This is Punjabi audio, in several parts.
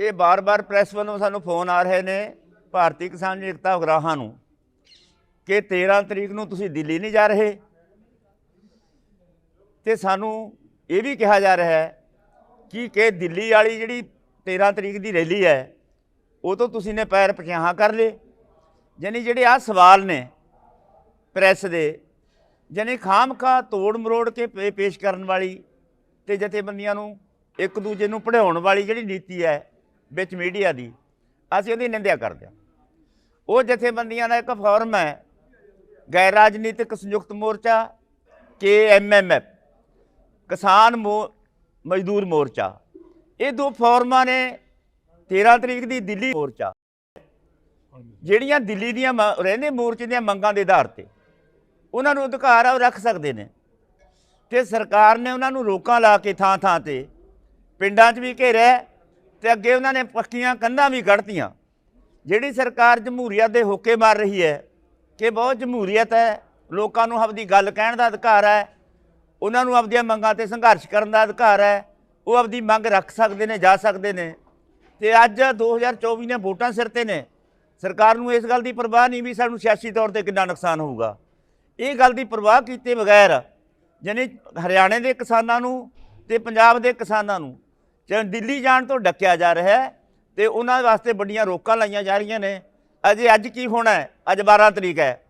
ਇਹ ਬਾਰ-ਬਾਰ ਪ੍ਰੈਸ ਵੱਲੋਂ ਸਾਨੂੰ ਫੋਨ ਆ ਰਹੇ ਨੇ ਭਾਰਤੀ ਕਿਸਾਨ ਏਕਤਾ ਉਗਰਾਹਾਂ ਨੂੰ ਕਿ 13 ਤਰੀਕ ਨੂੰ ਤੁਸੀਂ ਦਿੱਲੀ ਨਹੀਂ ਜਾ ਰਹੇ। ਤੇ ਸਾਨੂੰ ਇਹ ਵੀ ਕਿਹਾ ਜਾ ਰਿਹਾ ਹੈ ਕਿ ਕਿ ਦਿੱਲੀ ਵਾਲੀ ਜਿਹੜੀ 13 ਤਰੀਕ ਦੀ ਰੈਲੀ ਹੈ, ਉਹ ਤੋਂ ਤੁਸੀਂ ਨੇ ਪੈਰ ਪਛਾਹਾਂ ਕਰ ਲਏ। ਯਾਨੀ ਜਿਹੜੇ ਆ ਸਵਾਲ ਨੇ ਪ੍ਰੈਸ ਦੇ, ਯਾਨੀ ਖਾਮਖਾ ਤੋੜ ਮਰੋੜ ਕੇ ਪੇ- ਪੇਸ਼ ਕਰਨ ਵਾਲੀ ਤੇ ਜਥੇਬੰਦੀਆਂ ਨੂੰ ਇੱਕ ਦੂਜੇ ਨੂੰ ਪੜਾਉਣ ਵਾਲੀ ਜਿਹੜੀ ਨੀਤੀ ਹੈ ਵਿੱਚ ਮੀਡੀਆ ਦੀ, ਅਸੀਂ ਉਹਦੀ ਨਿੰਦਿਆ ਕਰਦੇ ਹਾਂ। ਉਹ ਜਥੇਬੰਦੀਆਂ ਦਾ ਇੱਕ ਫੋਰਮ ਹੈ, ਗੈਰ ਰਾਜਨੀਤਿਕ ਸੰਯੁਕਤ ਮੋਰਚਾ, ਕੇ ਐਮਐਮਐਫ ਕਿਸਾਨ ਮੋ- ਮਜ਼ਦੂਰ ਮੋਰਚਾ। ਇਹ ਦੋ ਫੋਰਮਾਂ ਨੇ 13 ਤਰੀਕ ਦੀ ਦਿੱਲੀ ਮੋਰਚਾ। ਜਿਹੜੀਆਂ ਦਿੱਲੀ ਦੀਆਂ ਮ- ਰਹਿੰਦੇ ਮੋਰਚੇ ਦੀਆਂ ਮੰਗਾਂ ਦੇ ਆਧਾਰ ਤੇ। ਉਹਨਾਂ ਨੂੰ ਅਧਿਕਾਰ ਆ, ਉਹ ਰੱਖ ਸਕਦੇ ਨੇ। ਤੇ ਸਰਕਾਰ ਨੇ ਉਹਨਾਂ ਨੂੰ ਰੋਕਾਂ ਲਾ ਕੇ ਥਾਂ ਥਾਂ ਤੇ, ਪਿੰਡਾਂ 'ਚ ਵੀ ਘੇਰਿਆ ਤੇ ਅੱਗੇ ਉਹਨਾਂ ਨੇ ਪੱਕੀਆਂ ਕੰਧਾਂ ਵੀ ਕੱਢਤੀਆਂ। ਜਿਹੜੀ ਸਰਕਾਰ ਜਮਹੂਰੀਅਤ ਦੇ ਹੋਕੇ ਮਾਰ ਰਹੀ ਹੈ, ਕਿ ਬਹੁਤ ਜਮਹੂਰੀਅਤ ਹੈ, ਲੋਕਾਂ ਨੂੰ ਆਪਦੀ ਗੱਲ ਕਹਿਣ ਦਾ ਅਧਿਕਾਰ ਹੈ, ਉਹਨਾਂ ਨੂੰ ਆਪਦੀਆਂ ਮੰਗਾਂ ਤੇ ਸੰਘਰਸ਼ ਕਰਨ ਦਾ ਅਧਿਕਾਰ ਹੈ, ਉਹ ਆਪਦੀ ਮੰਗ ਰੱਖ ਸਕਦੇ ਨੇ, ਜਾ ਸਕਦੇ ਨੇ। ਤੇ ਅੱਜ 2024 ਨੇ ਵੋਟਾਂ ਸਿਰ ਤੇ ਨੇ। ਸਰਕਾਰ ਨੂੰ ਇਸ ਗੱਲ ਦੀ ਪਰਵਾਹ ਨਹੀਂ ਵੀ ਸਾਨੂੰ ਸਿਆਸੀ ਤੌਰ ਤੇ ਕਿੰਨਾ ਨੁਕਸਾਨ ਹੋਊਗਾ। ਇਹ ਗੱਲ ਦੀ ਪਰਵਾਹ ਕੀਤੇ ਬਗੈਰ ਯਾਨੀ ਹਰਿਆਣੇ ਦੇ ਕਿਸਾਨਾਂ ਨੂੰ ਤੇ ਪੰਜਾਬ ਦੇ ਕਿਸਾਨਾਂ ਨੂੰ ਜਾਂ ਦਿੱਲੀ ਜਾਣ ਤੋਂ ਡੱਕਿਆ ਜਾ ਰਿਹਾ ਹੈ ਤੇ ਉਹਨਾਂ ਵਾਸਤੇ ਵੱਡੀਆਂ ਰੋਕਾਂ ਲਾਈਆਂ ਜਾ ਰਹੀਆਂ ਨੇ। ਅਜੇ ਅੱਜ ਕੀ ਹੋਣਾ ਹੈ? ਅੱਜ 12 ਤਰੀਕ ਹੈ।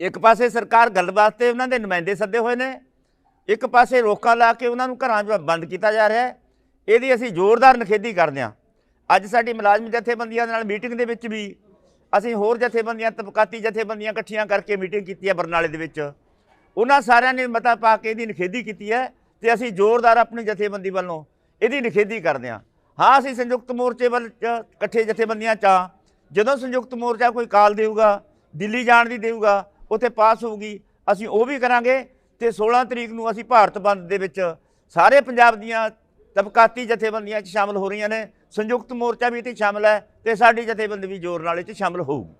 ਇੱਕ ਪਾਸੇ ਸਰਕਾਰ ਗੱਲ ਵਾਸਤੇ ਉਹਨਾਂ ਦੇ ਨੁਮਾਇੰਦੇ ਸੱਦੇ ਹੋਏ ਨੇ। ਇੱਕ ਪਾਸੇ ਰੋਕਾਂ ਲਾ ਕੇ ਉਹਨਾਂ ਨੂੰ ਘਰਾਂ 'ਚ ਬੰਦ ਕੀਤਾ ਜਾ ਰਿਹਾ ਹੈ। ਇਹਦੀ ਅਸੀਂ ਜ਼ੋਰਦਾਰ ਨਿਖੇਧੀ ਕਰਦੇ ਹਾਂ। ਅੱਜ ਸਾਡੀ ਮੁਲਾਜ਼ਮ ਜਥੇਬੰਦੀਆਂ ਦੇ ਨਾਲ ਮੀਟਿੰਗ ਦੇ ਵਿੱਚ ਵੀ ਅਸੀਂ ਹੋਰ ਜਥੇਬੰਦੀਆਂ, ਤਬਕਾਤੀ ਜਥੇਬੰਦੀਆਂ ਇਕੱਠੀਆਂ ਕਰਕੇ ਮੀਟਿੰਗ ਕੀਤੀ ਹੈ ਬਰਨਾਲੇ ਦੇ ਵਿੱਚ। ਉਹਨਾਂ ਸਾਰਿਆਂ ਨੇ ਮਤਾ ਪਾ ਕੇ ਇਹਦੀ ਨਿਖੇਧੀ ਕੀਤੀ ਹੈ ਤੇ ਅਸੀਂ ਜ਼ੋਰਦਾਰ ਆਪਣੀ ਜਥੇਬੰਦੀ ਵੱਲੋਂ ਇਹਦੀ ਨਿਖੇਧੀ ਕਰਦੇ ਹਾਂ। ਹਾਂ, ਅਸੀਂ ਸੰਯੁਕਤ ਮੋਰਚੇ ਵੱਲ ਇਕੱਠੇ ਜਥੇਬੰਦੀਆਂ ਚ ਹਾਂ। ਜਦੋਂ ਸੰਯੁਕਤ ਮੋਰਚਾ ਕੋਈ ਕਾਲ ਦੇਊਗਾ, ਦਿੱਲੀ ਜਾਣ ਦੀ ਦੇਊਗਾ, ਉੱਥੇ ਪਾਸ ਹੋਊਗੀ, ਅਸੀਂ ਉਹ ਵੀ ਕਰਾਂਗੇ ਤੇ 16 ਤਰੀਕ ਨੂੰ ਅਸੀਂ ਭਾਰਤ ਬੰਦ ਦੇ ਵਿੱਚ ਸਾਰੇ ਪੰਜਾਬ ਦੀਆਂ ਤਬਕਾਤੀ ਜਥੇਬੰਦੀਆਂ 'ਚ ਸ਼ਾਮਲ ਹੋ ਰਹੀਆਂ ਨੇ। ਸੰਯੁਕਤ ਮੋਰਚਾ ਵੀ ਇੱਥੇ 'ਤੇ ਸ਼ਾਮਲ ਹੈ ਤੇ ਸਾਡੀ ਜਥੇਬੰਦੀ ਵੀ ਜ਼ੋਰ ਨਾਲ ਇਹ 'ਚ ਸ਼ਾਮਲ ਹੋਊਗੀ।